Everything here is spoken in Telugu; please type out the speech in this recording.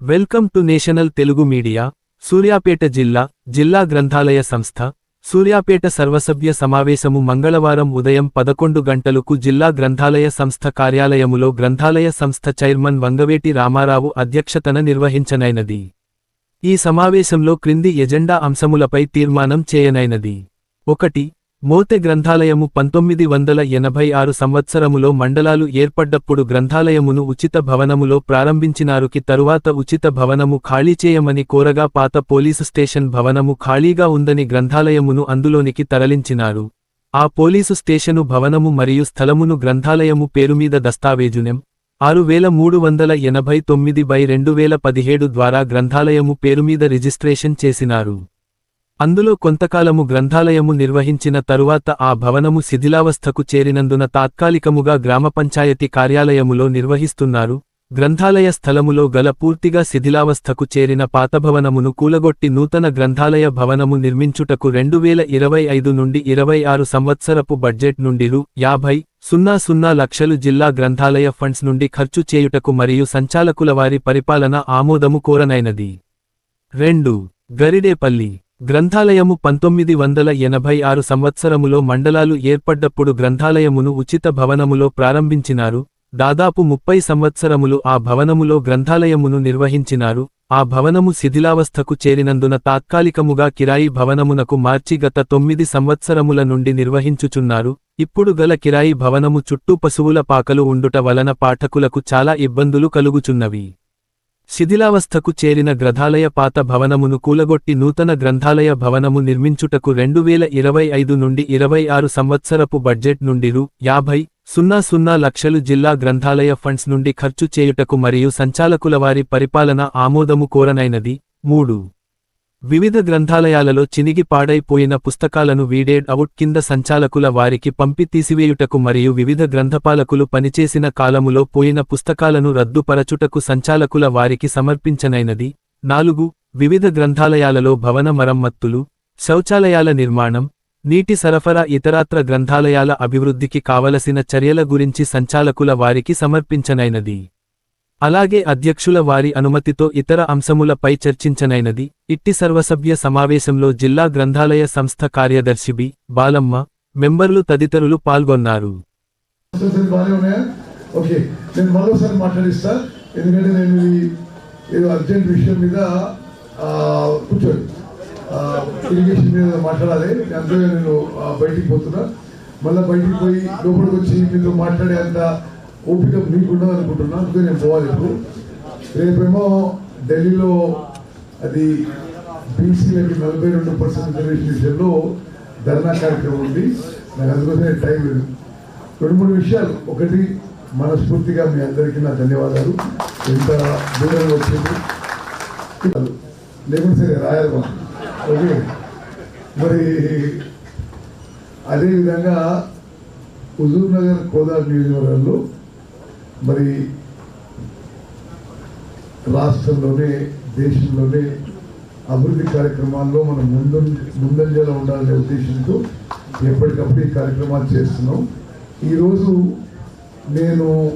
Welcome to national Telugu media Suryapet జిల్లా జిల్లా గ్రంథాలయ సంస్థ సూర్యాపేట సర్వసభ్య సమావేశము మంగళవారం ఉదయం పదకొండు గంటలకు జిల్లా గ్రంథాలయ సంస్థ కార్యాలయములో గ్రంథాలయ సంస్థ చైర్మన్ వంగవేటి రామారావు అధ్యక్షతన నిర్వహించనైనది. ఈ సమావేశంలో క్రింది ఎజెండా అంశములపై తీర్మానం చేయనైనది. ఒకటి మోతె గ్రంథాలయము పంతొమ్మిది వందల ఎనభై ఆరు సంవత్సరములో మండలాలు ఏర్పడ్డప్పుడు గ్రంథాలయమును ఉచిత భవనములో ప్రారంభించినారుకి తరువాత ఉచిత భవనము ఖాళీ చేయమని కోరగా పాత పోలీసు స్టేషన్ భవనము ఖాళీగా ఉందని గ్రంథాలయమును అందులోనికి తరలించినారు. ఆ పోలీసు స్టేషను భవనము మరియు స్థలమును గ్రంథాలయము పేరుమీద దస్తావేజునెం. ఆరు వేల మూడు వందల ఎనభై తొమ్మిది బై రెండు వేల పదిహేడు ద్వారా గ్రంథాలయము పేరుమీద రిజిస్ట్రేషన్ చేసినారు. అందులో కొంతకాలము గ్రంథాలయము నిర్వహించిన తరువాత ఆ భవనము శిథిలావస్థకు చేరినందున తాత్కాలికముగా గ్రామ పంచాయతీ కార్యాలయములో నిర్వహిస్తున్నారు. గ్రంథాలయ స్థలములో గల పూర్తిగా శిథిలావస్థకు చేరిన పాతభవనమును కూలగొట్టి నూతన గ్రంథాలయ భవనము నిర్మించుటకు రెండు వేల ఇరవై ఐదు నుండి ఇరవై ఆరు సంవత్సరపు బడ్జెట్ నుండి రు యాభై సున్నా సున్నా లక్షలు జిల్లా గ్రంథాలయ ఫండ్స్ నుండి ఖర్చు చేయుటకు మరియు సంచాలకుల వారి పరిపాలన ఆమోదము కోరనైనది. రెండు గరిడేపల్లి గ్రంథాలయము పంతొమ్మిది వందల ఎనభై ఆరు సంవత్సరములో మండలాలు ఏర్పడ్డప్పుడు గ్రంథాలయమును ఉచిత భవనములో ప్రారంభించినారు. దాదాపు ముప్పై సంవత్సరములు ఆ భవనములో గ్రంథాలయమును నిర్వహించినారు. ఆ భవనము శిథిలావస్థకు చేరినందున తాత్కాలికముగా కిరాయి భవనమునకు మార్చి గత తొమ్మిది సంవత్సరముల నుండి నిర్వహించుచున్నారు. ఇప్పుడు గల కిరాయి భవనము చుట్టూ పశువుల పాకలు ఉండుట వలన పాఠకులకు చాలా ఇబ్బందులు కలుగుచున్నవి. శిథిలావస్థకు చేరిన గ్రంథాలయ పాత భవనమును కూలగొట్టి నూతన గ్రంథాలయ భవనము నిర్మించుటకు రెండు వేల ఇరవై ఐదు నుండి ఇరవై ఆరు సంవత్సరపు బడ్జెట్ నుండి రు. యాభై సున్నా సున్నా లక్షలు జిల్లా గ్రంథాలయ ఫండ్స్ నుండి ఖర్చు చేయుటకు మరియు సంచాలకుల వారి పరిపాలన ఆమోదము కోరనైనది. మూడు. వివిధ గ్రంథాలయాలలో చినిగి పాడైపోయిన పుస్తకాలను వీడేడ్ అవుట్ కింద సంచాలకుల వారికి పంపి తీసివేయుటకు మరియు వివిధ గ్రంథపాలకులు పనిచేసిన కాలములో పోయిన పుస్తకాలను రద్దుపరచుటకు సంచాలకుల వారికి సమర్పించనైనది. నాలుగు. వివిధ గ్రంథాలయాలలో భవన మరమ్మత్తులు శౌచాలయాల నిర్మాణం నీటి సరఫరా ఇతరాత్ర గ్రంథాలయాల అభివృద్ధికి కావలసిన చర్యల గురించి సంచాలకుల వారికి సమర్పించనైనది. అలాగే అధ్యక్షుల వారి అనుమతితో ఇతర అంశములపై చర్చించనైనది. ఇట్టి సర్వసభ్య సమావేశంలో జిల్లా గ్రంథాలయ సంస్థ కార్యదర్శి బి. బాలమ్మ మెంబర్లు తదితరులు పాల్గొన్నారు. సరే ఇరిగేషన్ మీద మాట్లాడాలి. అందుకే నేను బయటికి పోతున్నా. మళ్ళీ బయటికి పోయి లోపలికి వచ్చి మీతో మాట్లాడే అంత ఓపిక మీకు ఉండదు అనుకుంటున్నా అందుకే నేను పోవాలి ఇప్పుడు. రేపేమో ఢిల్లీలో అది బీసీలకి నలభై రెండు పర్సెంట్ రిజర్వేషన్ విషయంలో ధర్నా కార్యక్రమం ఉంది. నాకు అందుకోసమే టైం లేదు. రెండు మూడు విషయాలు. ఒకటి మనస్ఫూర్తిగా మీ అందరికీ నా ధన్యవాదాలు. ఎంత దూరంగా వచ్చింది. లేకుంటే సరే రాయాలి మనం. ఓకే? మరి అదేవిధంగా హుజూర్ నగర్ కోదాడు నియోజకవర్గంలో మరి రాష్ట్రంలోనే దేశంలోనే అభివృద్ధి కార్యక్రమాల్లో మనం ముందు ముందంజలో ఉండాలనే ఉద్దేశంతో ఎప్పటికప్పుడు ఈ కార్యక్రమాలు చేస్తున్నాం. ఈరోజు నేను